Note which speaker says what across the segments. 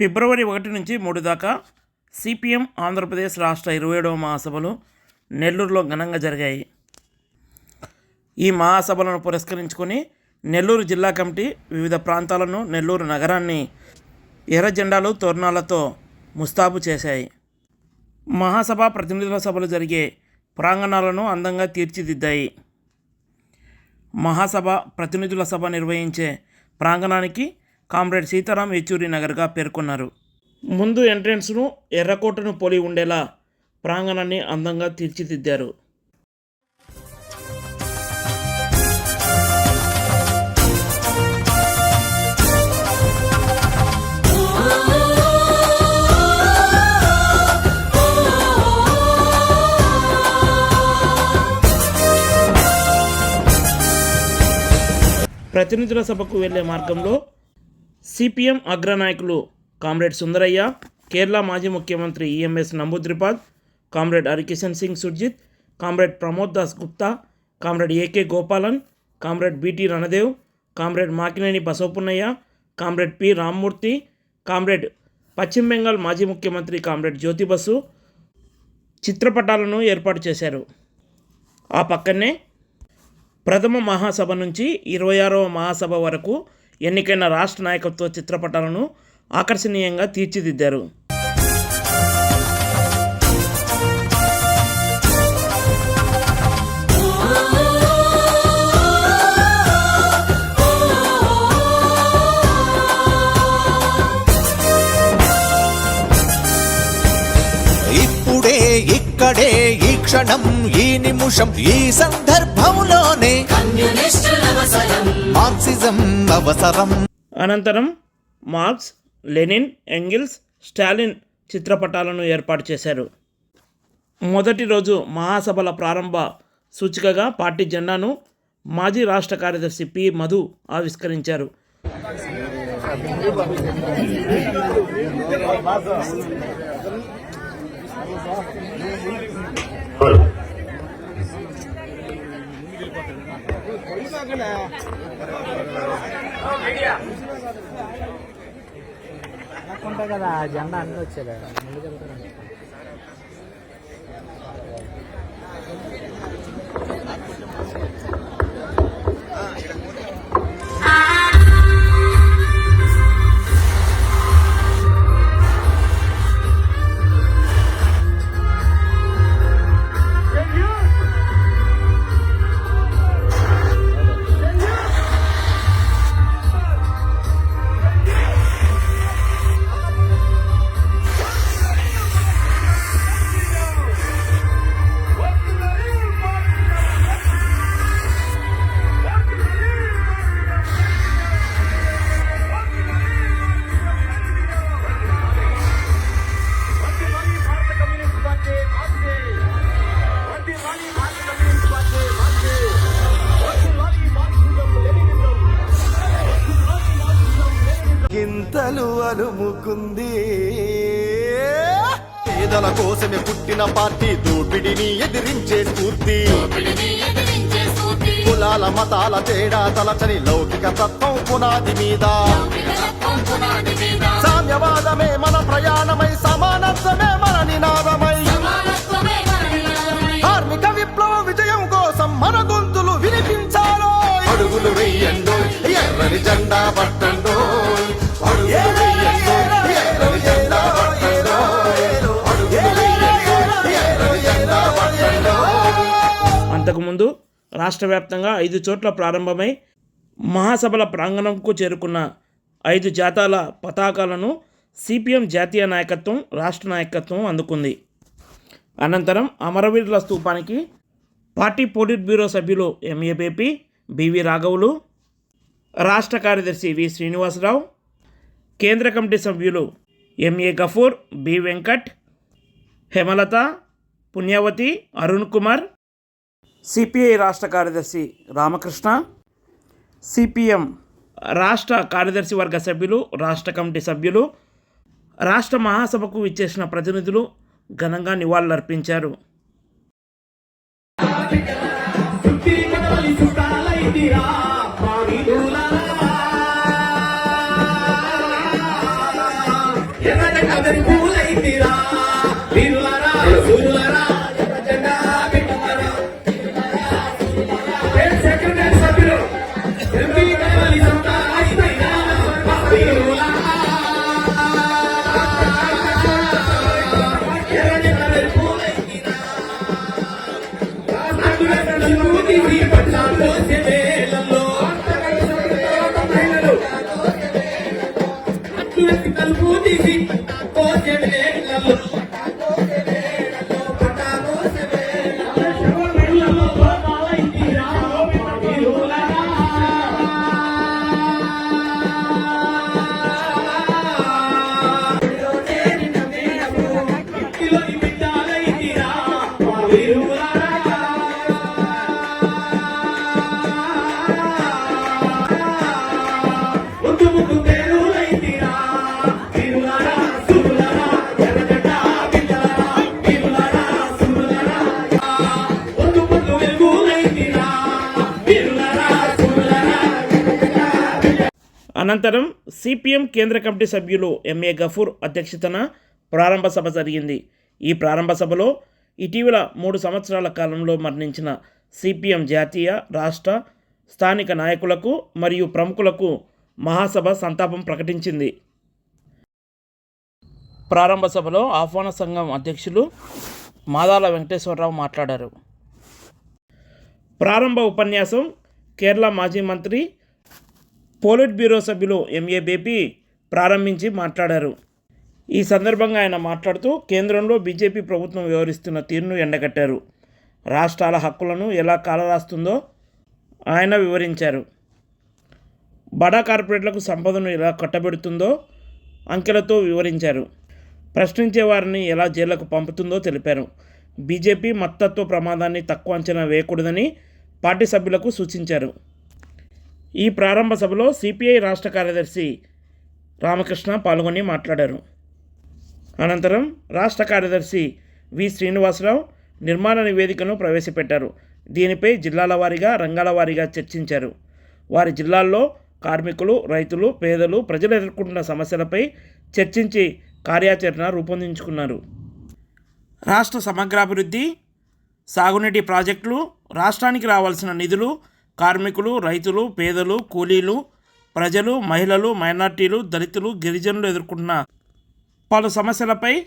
Speaker 1: ఫిబ్రవరి ఒకటి నుంచి మూడు దాకా సిపిఎం ఆంధ్రప్రదేశ్ రాష్ట్ర ఇరవై ఏడవ మహాసభలు నెల్లూరులో ఘనంగా జరిగాయి. ఈ మహాసభలను పురస్కరించుకొని నెల్లూరు జిల్లా కమిటీ వివిధ ప్రాంతాలను నెల్లూరు నగరాన్ని ఎర్ర జెండాలు తోరణాలతో ముస్తాబు చేశాయి. మహాసభ ప్రతినిధుల సభలు జరిగే ప్రాంగణాలను అందంగా తీర్చిదిద్దాయి. మహాసభ ప్రతినిధుల సభ నిర్వహించే ప్రాంగణానికి కామ్రేడ్ సీతారాం యెచూరి నగర్గా పేర్కొన్నారు. ముందు ఎంట్రెన్స్ను ఎర్రకోటను పోలి ఉండేలా ప్రాంగణాన్ని అందంగా తీర్చిదిద్దారు. ప్రతినిధుల సభకు వెళ్ళే మార్గంలో సిపిఎం అగ్రనాయకులు కామ్రేడ్ సుందరయ్య కేరళ మాజీ ముఖ్యమంత్రి EMS Namboodiripad comrade Harkishan Singh Surjeet comrade Pramod Das Gupta comrade AK Gopalan comrade BT Ranadive comrade Makineni Basavapunnaiah comrade P Rammurthy comrade పశ్చిమ బెంగాల్ మాజీ ముఖ్యమంత్రి కామ్రేడ్ జ్యోతి బసు చిత్రపటాలను ఏర్పాటు చేశారు. ఆ పక్కనే ప్రథమ మహాసభ నుంచి ఇరవై ఆరవ మహాసభ వరకు ఎన్నికైన రాష్ట్ర నాయకత్వ చిత్రపటాలను ఆకర్షణీయంగా తీర్చిదిద్దారు.
Speaker 2: ఇప్పుడే ఇక్కడే ఈ క్షణం ఈ నిమిషం ఈ సందర్భంలోనే మార్క్సిజం అవసరం.
Speaker 1: అనంతరం మార్క్స్ లెనిన్ ఎంగిల్స్ స్టాలిన్ చిత్రపటాలను ఏర్పాటు చేశారు. మొదటి రోజు మహాసభల ప్రారంభ సూచికగా పార్టీ జెండాను మాజీ రాష్ట్ర కార్యదర్శి పి. మధు ఆవిష్కరించారు.
Speaker 3: కదా జెండా అన్నీ వచ్చేది ముందుకు వెళ్తున్నాను
Speaker 2: గింతలు అలుముకుంది పేదల కోసమే పుట్టిన పార్టీ దోపిడిని ఎదిరించే స్ఫూర్తి. కులాల మతాల తేడా తలచని లౌకిక తత్వం పునాది మీద. సామ్యవాదమే మన ప్రయాణమై
Speaker 1: రాష్ట్ర వ్యాప్తంగా ఐదు చోట్ల ప్రారంభమై మహాసభల ప్రాంగణంకు చేరుకున్న ఐదు జాతాల పతాకాలను సిపిఎం జాతీయ నాయకత్వం రాష్ట్ర నాయకత్వం అందుకుంది. అనంతరం అమరవీరుల స్తూపానికి పార్టీ పోలిట్ బ్యూరో సభ్యులు ఎంఏబేపీ బివి రాఘవులు రాష్ట్ర కార్యదర్శి వి శ్రీనివాసరావు కేంద్ర కమిటీ సభ్యులు MA Gafoor B Venkat Hemalatha Punyavathi Arun Kumar CPI రాష్ట్ర కార్యదర్శి రామకృష్ణ సిపిఎం రాష్ట్ర కార్యదర్శి వర్గ సభ్యులు రాష్ట్ర కమిటీ సభ్యులు రాష్ట్ర మహాసభకు ఇచ్చేసిన ప్రతినిధులు ఘనంగా నివాళులర్పించారు.
Speaker 4: అర్పించారు అట్టులకి తలుపు తీసి
Speaker 1: అనంతరం సిపిఎం కేంద్ర కమిటీ సభ్యులు ఎంఏ గఫూర్ అధ్యక్షతన ప్రారంభ సభ జరిగింది. ఈ ప్రారంభ సభలో ఇటీవల మూడు సంవత్సరాల కాలంలో మరణించిన సిపిఎం జాతీయ రాష్ట్ర స్థానిక నాయకులకు మరియు ప్రముఖులకు మహాసభ సంతాపం ప్రకటించింది. ప్రారంభ సభలో ఆహ్వాన సంఘం అధ్యక్షులు మాదాల వెంకటేశ్వరరావు మాట్లాడారు. ప్రారంభ ఉపన్యాసం కేరళ మాజీ మంత్రి పోలిట్ బ్యూరో సభ్యులు ఎంఏ బేపీ ప్రారంభించి మాట్లాడారు. ఈ సందర్భంగా ఆయన మాట్లాడుతూ కేంద్రంలో బీజేపీ ప్రభుత్వం వ్యవహరిస్తున్న తీరును ఎండగట్టారు. రాష్ట్రాల హక్కులను ఎలా కాలరాస్తుందో ఆయన వివరించారు. బడా కార్పొరేట్లకు సంపదను ఎలా కట్టబెడుతుందో అంకెలతో వివరించారు. ప్రశ్నించే వారిని ఎలా జైళ్ళకు పంపుతుందో తెలిపారు. బీజేపీ మత్తత్వ ప్రమాదాన్ని తక్కువ అంచనా వేయకూడదని పార్టీ సభ్యులకు సూచించారు. ఈ ప్రారంభ సభలో సిపిఐ రాష్ట్ర కార్యదర్శి రామకృష్ణ పాల్గొని మాట్లాడారు. అనంతరం రాష్ట్ర కార్యదర్శి వి శ్రీనివాసరావు నిర్మాణ నివేదికను ప్రవేశపెట్టారు. దీనిపై జిల్లాల వారీగా రంగాల వారీగా చర్చించారు. వారి జిల్లాల్లో కార్మికులు రైతులు పేదలు ప్రజలు ఎదుర్కొంటున్న సమస్యలపై చర్చించి కార్యాచరణ రూపొందించుకున్నారు. రాష్ట్ర సమగ్రాభివృద్ధి సాగునీటి ప్రాజెక్టులు రాష్ట్రానికి రావాల్సిన నిధులు కార్మికులు రైతులు పేదలు కూలీలు ప్రజలు మహిళలు మైనార్టీలు దళితులు గిరిజనులు ఎదుర్కొన్న పలు సమస్యలపై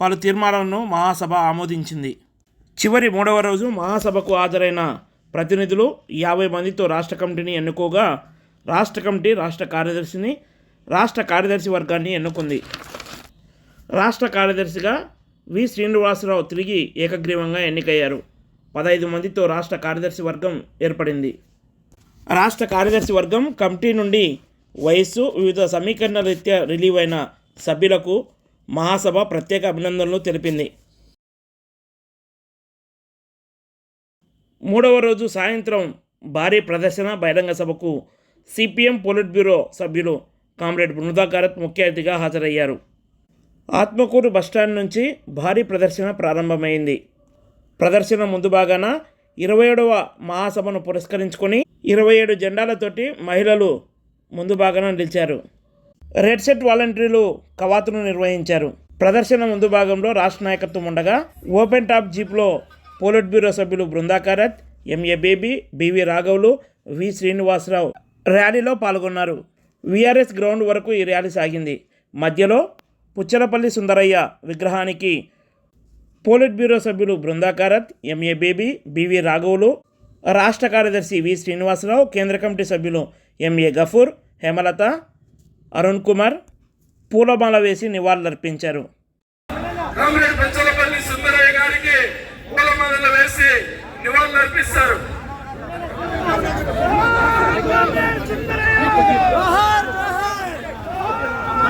Speaker 1: పలు తీర్మానాలను మహాసభ ఆమోదించింది. చివరి మూడవ రోజు మహాసభకు హాజరైన ప్రతినిధులు యాభై మందితో రాష్ట్ర కమిటీని ఎన్నుకోగా రాష్ట్ర కమిటీ రాష్ట్ర కార్యదర్శిని రాష్ట్ర కార్యదర్శి వర్గాన్ని ఎన్నుకుంది. రాష్ట్ర కార్యదర్శిగా వి. శ్రీనివాసరావు తిరిగి ఏకగ్రీవంగా ఎన్నికయ్యారు. పదహైదు మందితో రాష్ట్ర కార్యదర్శి వర్గం ఏర్పడింది. రాష్ట్ర కార్యదర్శి వర్గం కమిటీ నుండి వయస్సు వివిధ సమీకరణ రీత్యా రిలీవ్ అయిన సభ్యులకు మహాసభ ప్రత్యేక అభినందనలు తెలిపింది. మూడవ రోజు సాయంత్రం భారీ ప్రదర్శన బహిరంగ సభకు సిపిఎం పొలిట్ బ్యూరో సభ్యులు కామ్రేడ్ బృందాకారత్ ముఖ్య అతిథిగా హాజరయ్యారు. ఆత్మకూరు బస్టాండ్ నుంచి భారీ ప్రదర్శన ప్రారంభమైంది. ప్రదర్శన ముందు భాగాన ఇరవై ఏడవ మహాసభను పురస్కరించుకొని ఇరవై ఏడు జెండాలతోటి మహిళలు ముందు భాగాన నిలిచారు. రెడ్ సెట్ వాలంటీర్లు కవాతును నిర్వహించారు. ప్రదర్శన ముందు భాగంలో రాష్ట్ర నాయకత్వం ఉండగా ఓపెన్ టాప్ జీప్లో పోలిట్ బ్యూరో సభ్యులు బృందాకారత్ ఎంఏ బేబీ బివి రాఘవులు వి శ్రీనివాసరావు ర్యాలీలో పాల్గొన్నారు. విఆర్ఎస్ గ్రౌండ్ వరకు ఈ ర్యాలీ సాగింది. మధ్యలో పుచ్చలపల్లి సుందరయ్య విగ్రహానికి పోలిట్ బ్యూరో సభ్యులు బృందాకారత్ ఎంఏ బేబీ బివి రాఘవులు రాష్ట్ర కార్యదర్శి వి శ్రీనివాసరావు కేంద్ర కమిటీ సభ్యులు ఎంఏ గఫూర్ హేమలత అరుణ్ కుమార్ పూలమాల వేసి నివాళులర్పించారు.
Speaker 4: కామ్రేడ్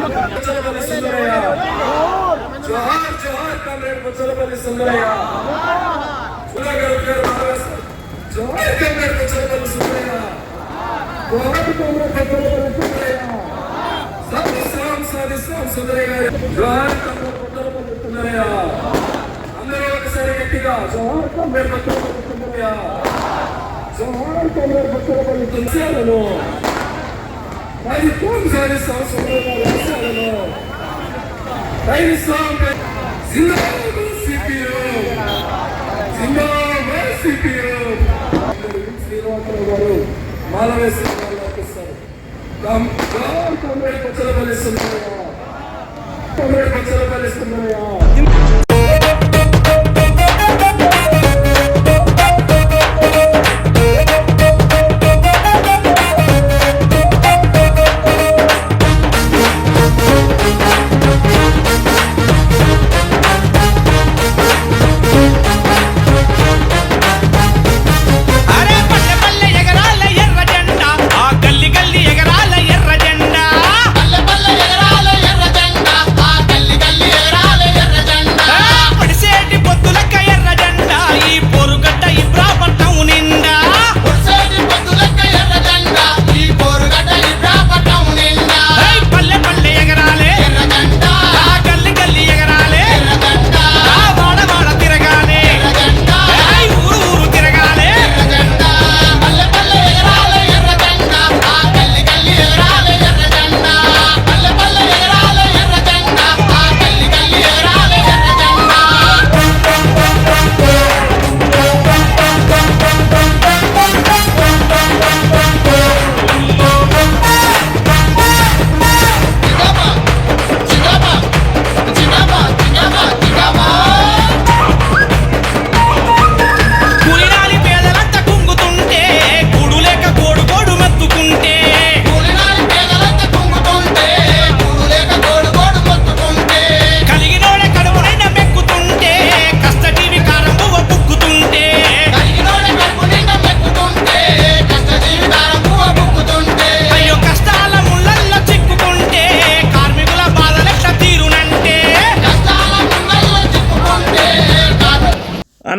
Speaker 4: పెంచలపల్లి సుందరయ్య గారికి పూలమాలలు వేసి సుందరయ్య జోహార్ జోహార్ కామ్రేడ్ పెంచలపల్లి సుందరయ్య జోహార్ కామ్రేడ్ పెంచలపల్లి సుందరయ్య జోహార్ కామ్రేడ్ పెంచలపల్లి సుందరయ్య సాధిస్తాం సాధిస్తాం సుందరయ్య గారు జోహార్ కామ్రేడ్ పెంచలపల్లి సుందరయ్య అందరూ ఒకసారి గట్టిగా జోహార్ కామ్రేడ్ పెంచలపల్లి సుందరయ్య జోహార్ కామ్రేడ్ పెంచలపల్లి సుందరయ్యను ప్రభుత్వం చేరిస్తాం సుందరంగా రాష్ట్రాలలో రైలిస్తాం జిందాబాద్ సిపిఓ జిందాబాద్ సిపిఓ శ్రీనివాసరావు గారు మాలవే శ్రీనివాసరావు అనిపిస్తారు తొమ్మిది పచ్చల పలిస్తున్నాయా తొమ్మిది పచ్చల పలిస్తున్నాయా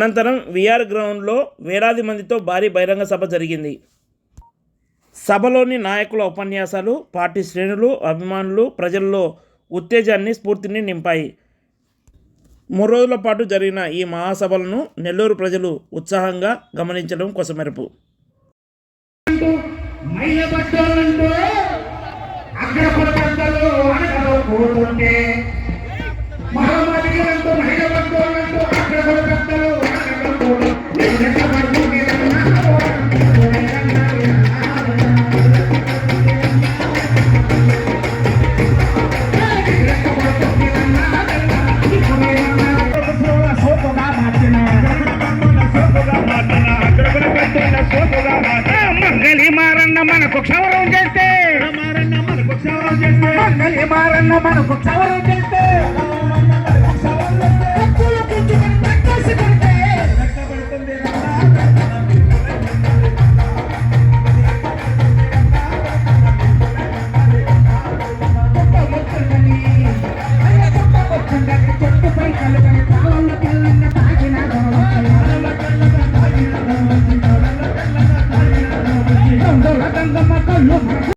Speaker 1: అనంతరం విఆర్ గ్రౌండ్లో వేలాది మందితో భారీ బహిరంగ సభ జరిగింది. సభలోని నాయకుల ఉపన్యాసాలు పార్టీ శ్రేణులు అభిమానులు ప్రజల్లో ఉత్తేజాన్ని స్ఫూర్తిని నింపాయి. మూడు రోజుల పాటు జరిగిన ఈ మహాసభలను నెల్లూరు ప్రజలు ఉత్సాహంగా గమనించడం కొసమెరుపు.
Speaker 5: అక్కడ Thank you.